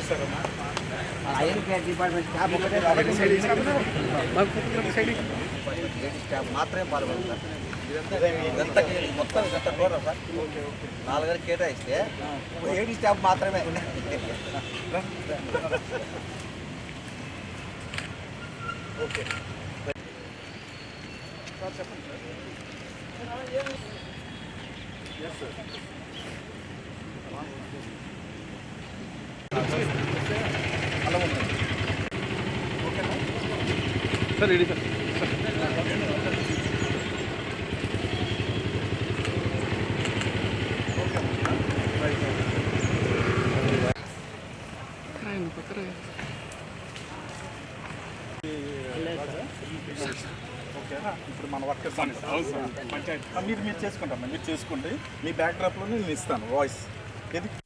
బాగా చేశారమ్మా ఐఎన్కేర్ department staff ఒకటే lady staff మాత్రమే పాల్గొంటారు ఇదంతా ఇదంతా మొత్తం ఇదంతా టోటల్ సార్ నాలుగైదు కేటాయిస్తే ఇప్పుడు ఏడీ స్టాఫ్ మాత్రమే ఓకే సార్ చెప్పండి సార్ ఎస్ సార్ అలా ఉంది ఓకేనా సార్ ఇది సార్ ఓకేనా ఇప్పుడు మన వర్కర్స్ మీరు మీరు చేసుకుంటాం మీరు చేసుకోండి మీ బ్యాక్ డ్రాప్లో నేను ఇస్తాను వాయిస్ ఏది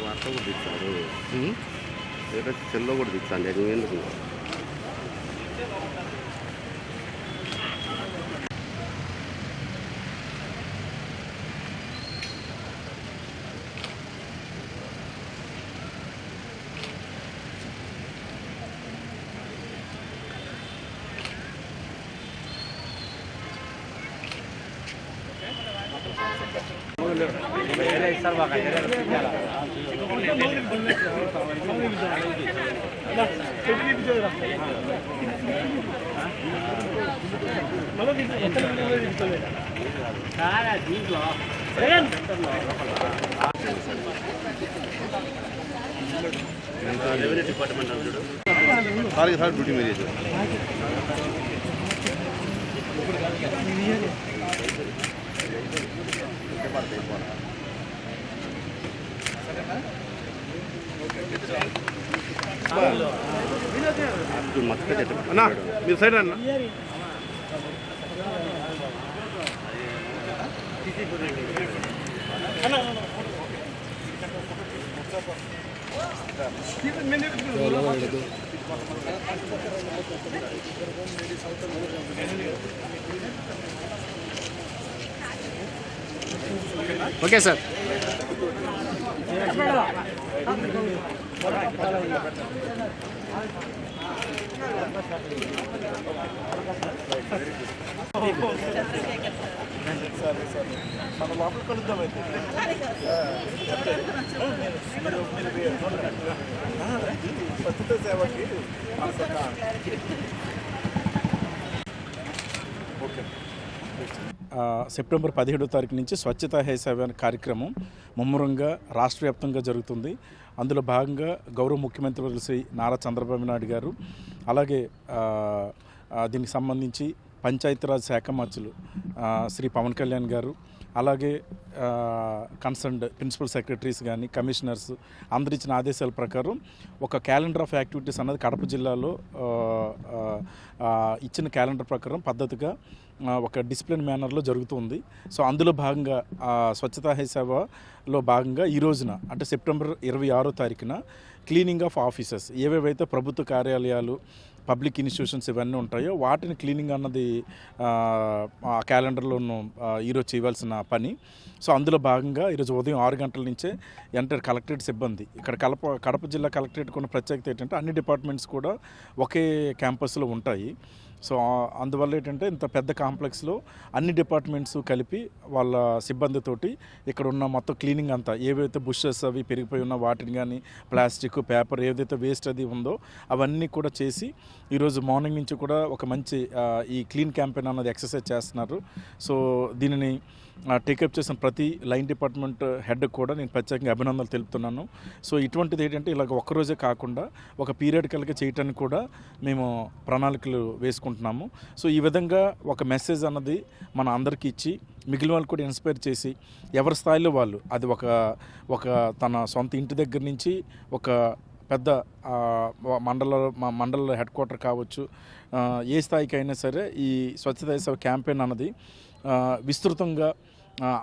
వార్త కూడా తెచ్చారు చెల్లో కూడా తెచ్చాను నువ్వు ఎందుకు రెవెన్యూ డిపార్ట్మెంట్ అంటాడు సార్ సార్ డ్యూటీ మీద పడతాయి మక్క అన్నా మీరు సైడ్ అన్న. Okay sir. సరే సరే మన లోపల కలుద్దాం అయితే స్వచ్ఛత సేవకి సెప్టెంబర్ పదిహేడో తారీఖు నుంచి స్వచ్ఛతా హై సేవ కార్యక్రమం ముమ్మరంగా రాష్ట్ర వ్యాప్తంగా జరుగుతుంది. అందులో భాగంగా గౌరవ ముఖ్యమంత్రి శ్రీ నారా చంద్రబాబు నాయుడు గారు అలాగే దీనికి సంబంధించి పంచాయతీరాజ్ శాఖ మంత్రులు శ్రీ పవన్ కళ్యాణ్ గారు అలాగే కన్సర్న్డ్ ప్రిన్సిపల్ సెక్రటరీస్ కానీ కమిషనర్స్ అందరు ఇచ్చిన ఆదేశాల ప్రకారం ఒక క్యాలెండర్ ఆఫ్ యాక్టివిటీస్ అన్నది కడప జిల్లాలో ఇచ్చిన క్యాలెండర్ ప్రకారం పద్ధతిగా ఒక డిసిప్లిన్ మేనర్లో జరుగుతుంది. సో అందులో భాగంగా స్వచ్ఛతా హై సేవలో భాగంగా ఈ రోజున అంటే సెప్టెంబర్ ఇరవై ఆరో తారీఖున క్లీనింగ్ ఆఫ్ ఆఫీసెస్ ఏవేవైతే ప్రభుత్వ కార్యాలయాలు పబ్లిక్ ఇన్స్టిట్యూషన్స్ ఇవన్నీ ఉంటాయో వాటిని క్లీనింగ్ అన్నది ఆ, క్యాలెండర్లోనూ ఈరోజు చేయవలసిన పని. సో అందులో భాగంగా ఈరోజు ఉదయం ఆరు గంటల నుంచే ఎంటర్ కలెక్టరేట్ సిబ్బంది. ఇక్కడ కడప కడప జిల్లా కలెక్టరేట్ ఉన్న ప్రత్యేకత ఏంటంటే అన్ని డిపార్ట్మెంట్స్ కూడా ఒకే క్యాంపస్లో ఉంటాయి. సో అందువల్ల ఏంటంటే ఇంత పెద్ద కాంప్లెక్స్లో అన్ని డిపార్ట్మెంట్స్ కలిపి వాళ్ళ సిబ్బందితోటి ఇక్కడ ఉన్న మొత్తం క్లీనింగ్ అంతా ఏవైతే బుషెస్ అవి పెరిగిపోయి ఉన్న వాటిని కానీ ప్లాస్టిక్ పేపర్ ఏదైతే వేస్ట్ అది ఉందో అవన్నీ కూడా చేసి ఈరోజు మార్నింగ్ నుంచి కూడా ఒక మంచి ఈ క్లీన్ క్యాంపెయిన్ అన్నది ఎక్సర్సైజ్ చేస్తున్నారు. సో దీనిని టేకప్ చేసిన ప్రతి లైన్ డిపార్ట్మెంట్ హెడ్ కూడా నేను ప్రత్యేకంగా అభినందనలు తెలుపుతున్నాను. సో ఇటువంటిది ఏంటంటే ఇలాగ ఒక్కరోజే కాకుండా ఒక పీరియడికల్గా చేయటానికి కూడా మేము ప్రణాళికలు వేసుకుంటాం వేసుకుంటున్నాము సో ఈ విధంగా ఒక మెసేజ్ అన్నది మన అందరికీ ఇచ్చి మిగిలిన వాళ్ళు కూడా ఇన్స్పైర్ చేసి ఎవరి స్థాయిలో వాళ్ళు అది ఒక ఒక తన సొంత ఇంటి దగ్గర నుంచి ఒక పెద్ద మండల మండల హెడ్ క్వార్టర్ కావచ్చు ఏ స్థాయికి అయినా సరే ఈ స్వచ్ఛత సేవ క్యాంపెయిన్ అన్నది విస్తృతంగా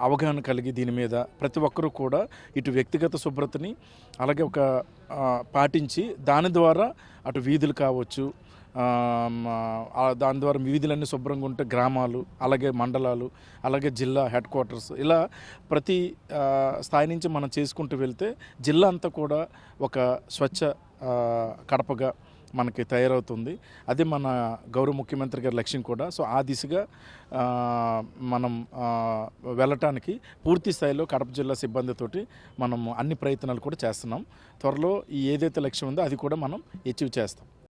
అవగాహన కలిగి దీని మీద ప్రతి ఒక్కరూ కూడా ఇటు వ్యక్తిగత శుభ్రతని అలాగే ఒక పాటించి దాని ద్వారా అటు వీధులు కావచ్చు దాని ద్వారా వీధులన్నీ శుభ్రంగా ఉంటే గ్రామాలు అలాగే మండలాలు అలాగే జిల్లా హెడ్ క్వార్టర్స్. ఇలా ప్రతి స్థాయి నుంచి మనం చేసుకుంటూ వెళ్తే జిల్లా అంతా కూడా ఒక స్వచ్ఛ కడపగా మనకి తయారవుతుంది. అదే మన గౌరవ ముఖ్యమంత్రి గారి లక్ష్యం కూడా. సో ఆ దిశగా మనం వెళ్ళటానికి పూర్తి స్థాయిలో కడప జిల్లా సిబ్బందితోటి మనం అన్ని ప్రయత్నాలు కూడా చేస్తున్నాం. త్వరలో ఈ ఏదైతే లక్ష్యం ఉందో అది కూడా మనం అచీవ్ చేస్తాం.